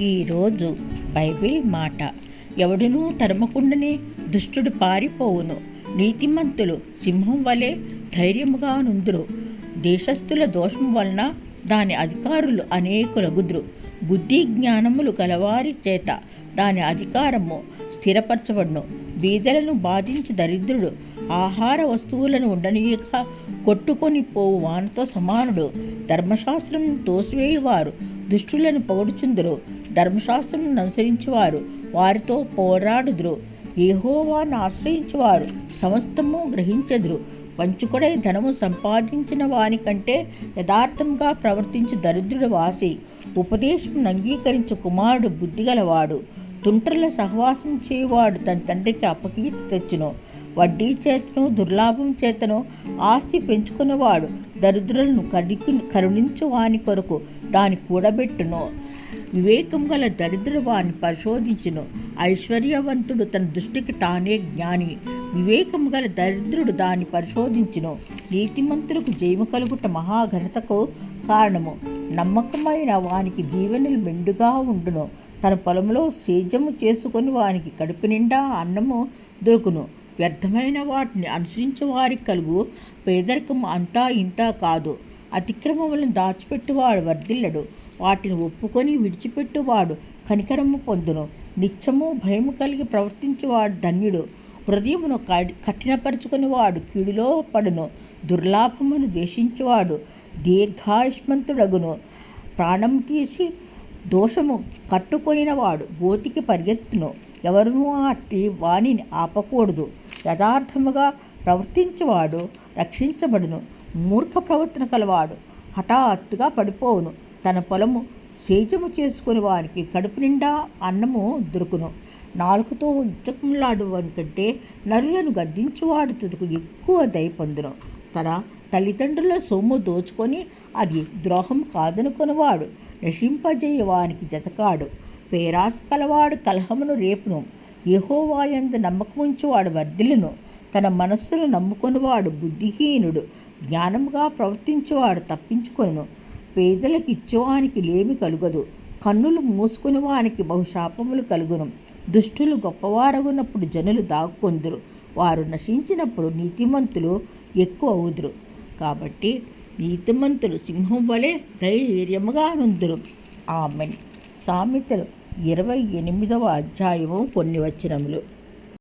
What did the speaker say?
ఈరోజు బైబిల్ మాట. ఎవడునూ తరమకుండనే దుష్టుడు పారిపోవును. నీతిమంతులు సింహం వలె ధైర్యముగా నుందురు. దేశస్థుల దోషం వలన దాని అధికారులు అనేకులగుదురు. బుద్ధి జ్ఞానములు గలవారి చేత దాని అధికారము స్థిరపరచబడును. బీదలను బాధించి దరిద్రుడు. ఆహార వస్తువులను ఉండనీయక కొట్టుకొని పోవు వానతో సమానుడు. ధర్మశాస్త్రం తోసివేయువారు. దుష్టులను పొగుడుచుందురు. ధర్మశాస్త్రం అనుసరించువారు. వారితో పోరాడుదురు. ఏహోవాను ఆశ్రయించువారు. సమస్తము గ్రహించెదురు. పంచుకొడై ధనము సంపాదించిన వానికంటే యథార్థంగా ప్రవర్తించు దరిద్రుడు వాసి. ఉపదేశం అంగీకరించు కుమారుడు బుద్ధిగలవాడు. తుంటర్ల సహవాసం చేయువాడు తన తండ్రికి అపకీర్తి తెచ్చును. వడ్డీ చేతను దుర్లాభం చేతను ఆస్తి పెంచుకునేవాడు దరిద్రులను కడికి కరుణించు వాని కొరకు దాని కూడబెట్టును. వివేకం గల దరిద్రుడు వాని పరిశోధించును. ఐశ్వర్యవంతుడు తన దృష్టికి తానే జ్ఞాని. వివేకం గల దరిద్రుడు దాన్ని పరిశోధించును. నీతిమంతులకు జయము కలుగుట మహాఘనతకు కారణము. నమ్మకమైన వానికి దీవెనలు మెండుగా ఉండును. తన పొలంలో సేద్యము చేసుకొని వానికి కడుపు నిండా అన్నము దొరుకును. వ్యర్థమైన వాటిని అనుసరించే వారికి కలుగు. పేదరికం అంతా ఇంతా కాదు. అతిక్రమములను దాచిపెట్టువాడు వర్ధిల్లడు. వాటిని ఒప్పుకొని విడిచిపెట్టువాడు కనికరము పొందును. నిత్యము భయము కలిగి ప్రవర్తించేవాడు ధన్యుడు. హృదయమును కఠినపరుచుకుని వాడు కీడులో పడును దుర్లాభమును ద్వేషించువాడు దీర్ఘాయుష్మంతుడగును. ప్రాణం తీసి దోషము కట్టుకొనినవాడు గోతికి పరిగెత్తును. ఎవరునూ అట్టి వాణిని ఆపకూడదు. యథార్థముగా ప్రవర్తించేవాడు రక్షించబడును. మూర్ఖ ప్రవర్తన కలవాడు హఠాత్తుగా పడిపోవును. తన పొలము సేజము చేసుకుని వారికి కడుపు నిండా అన్నము దొరుకును. నాలుగుతో ఇచ్చకంలాడు కంటే నరులను గద్దించువాడు తుదుకు ఎక్కువ దయ పొందును తన తల్లిదండ్రుల సొమ్ము దోచుకొని అది ద్రోహం కాదనుకొనివాడు నశింపజేయవానికి జతకాడు. పేరాస కలవాడు కలహమును రేపును. యహోవాయందు నమ్మకముంచువాడు వర్ధిల్లును. తన మనస్సును నమ్ముకొనివాడు బుద్ధిహీనుడు. జ్ఞానముగా ప్రవర్తించేవాడు తప్పించుకొను పేదలకు ఇచ్చేవానికి లేమి కలుగదు. కన్నులు మూసుకుని వానికి బహుశాపములు కలుగును. దుష్టులు గొప్పవారగునప్పుడు జనులు దాక్కొందురు. వారు నశించినప్పుడు నీతిమంతులు ఎక్కువ అవుదురు కాబట్టి నీతిమంతులు సింహం వలె ధైర్యముగా నుందురు. ఆమెన్. సామెతలు ఇరవై ఎనిమిదవ అధ్యాయము కొన్ని వచనములు.